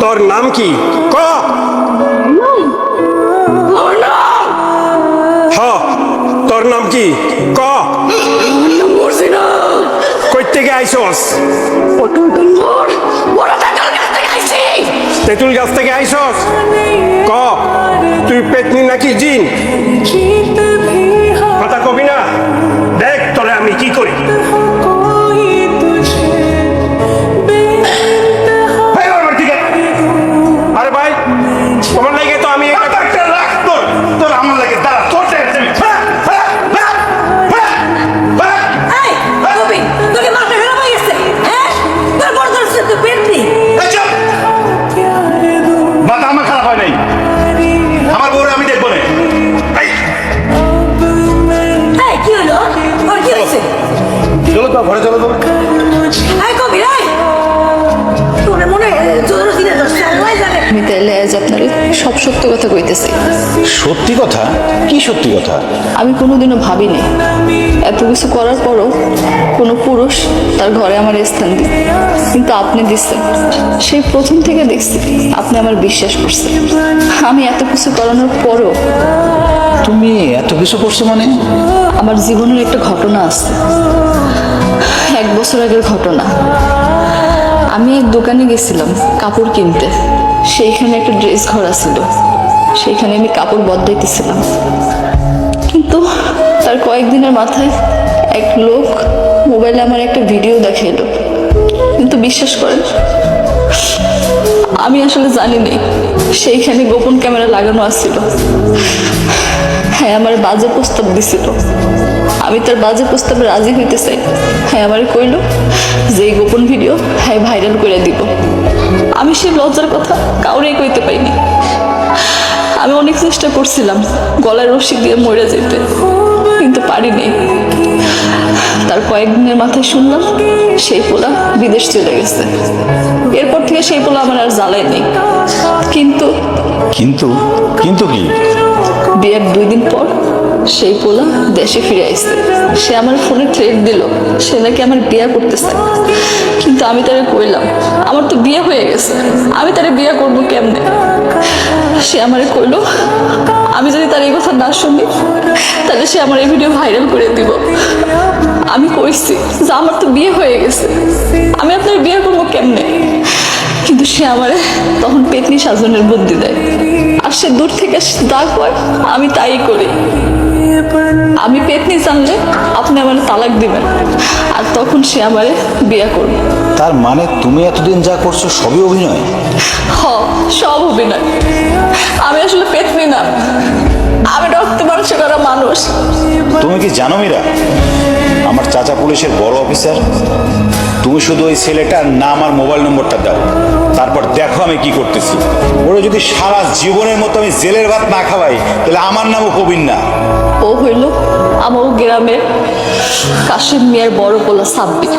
তোর নাম কি? ক? হ। তোর নাম কি? ক? কই থেকে আইসস? তেঁতুল গাছ থেকে আইসস? ক? তুই পেতনি নাকি জিন? চলো ঘরে চলো তো। এই কবি এই! তোর মনে জোর দিনে দশটা আল্লাহ জানে। আমি তাইলে আজ আপনার সব সত্য কথা কইতেছি। সত্যি কথা? কি সত্যি কথা? আমি কোনোদিনও ভাবিনি। এত কিছু করার পরও কোনো পুরুষ তার ঘরে আমার স্থান দিই কিন্তু আপনি দিচ্ছেন। সেই প্রথম থেকে দেখছি আপনি আমার বিশ্বাস করছেন। আমি এত কিছু করানোর পরও তুমি এত কিছু করছ মানে? আমার জীবনের একটা ঘটনা আছে। এক বছর আগের ঘটনা। আমি এক দোকানে গেছিলাম কাপড় কিনতে। সেইখানে একটা ড্রেস ঘর ছিল সেইখানে আমি কাপড় বদলাইতেছিলাম। কিন্তু তার কয়েকদিনের মাথায় এক লোক মোবাইলে আমার একটা ভিডিও দেখাইলো। কিন্তু বিশ্বাস করেন, আমি আসলে জানিনি সেইখানে গোপন ক্যামেরা লাগানো আছিল। হ্যাঁ আমার বাজে প্রস্তাব দিছিল। আমি তার বাজে প্রস্তাবে রাজি হইতে চাই হ্যাঁ আমার কইল যে এই গোপন ভিডিও হ্যাঁ ভাইরাল করে দিব। আমি সেই লজ্জার কথা কাউরেই কইতে পাইনি আমি অনেক চেষ্টা করছিলাম গলায় রশি দিয়ে মরে যেতে কিন্তু পারিনি। তার কয়েকদিনের মাথায় শুনলাম সেই পোলা বিদেশ চলে গেছে। এরপর থেকে সেই পোলা আমার আর জ্বালাই নেই। কিন্তু কিন্তু কিন্তু কি? বিয়ের দুই দিন পর সেই পোলা দেশে ফিরে আসছে। সে আমার ফোনে থ্রেড দিল। সে নাকি আমার বিয়ে করতেছে। কিন্তু আমি তারে কইলাম, আমার তো বিয়ে হয়ে গেছে। আমি তারে বিয়ে করব কেমনে? সে আমারে কইলো, আমি যদি তার এই কথা না শুনি, তাহলে সে আমার এই ভিডিও ভাইরাল করে দিব। আমি কইছি যে আমার তো বিয়ে হয়ে গেছে। আমি আপনার বিয়ে করব কেমনে? কিন্তু সে আমারে তখন পেতনি সাজনের বুদ্ধি দেয়। আর সে দূর থেকে যা কয়, আমি তাই করি। আমি পেতনি জানলে আপনি আমার তালাক দিবেন। আর তখন সে আমারে বিয়ে করবে। তার মানে তুমি এতদিন যা করছ সবই অভিনয়? হ সব অভিনয়। আমি আসলে পেতনি না। আমি রক্ত মাংস করা মানুষ। তুমি কি জানো মীরা? আমার চাচা পুলিশের বড় অফিসার। তুমি শুধু ওই ছেলেটার নাম আর মোবাইল নম্বরটা দাও। তারপর দেখো আমি কি করতেছি। ওরা যদি সারা জীবনের মতো আমি জেলের ভাত না খাওয়াই তাহলে আমার নামও কবির না। ও হইল আমার গ্রামের কাশিম মিয়ার বড় পোলা সাব্বির।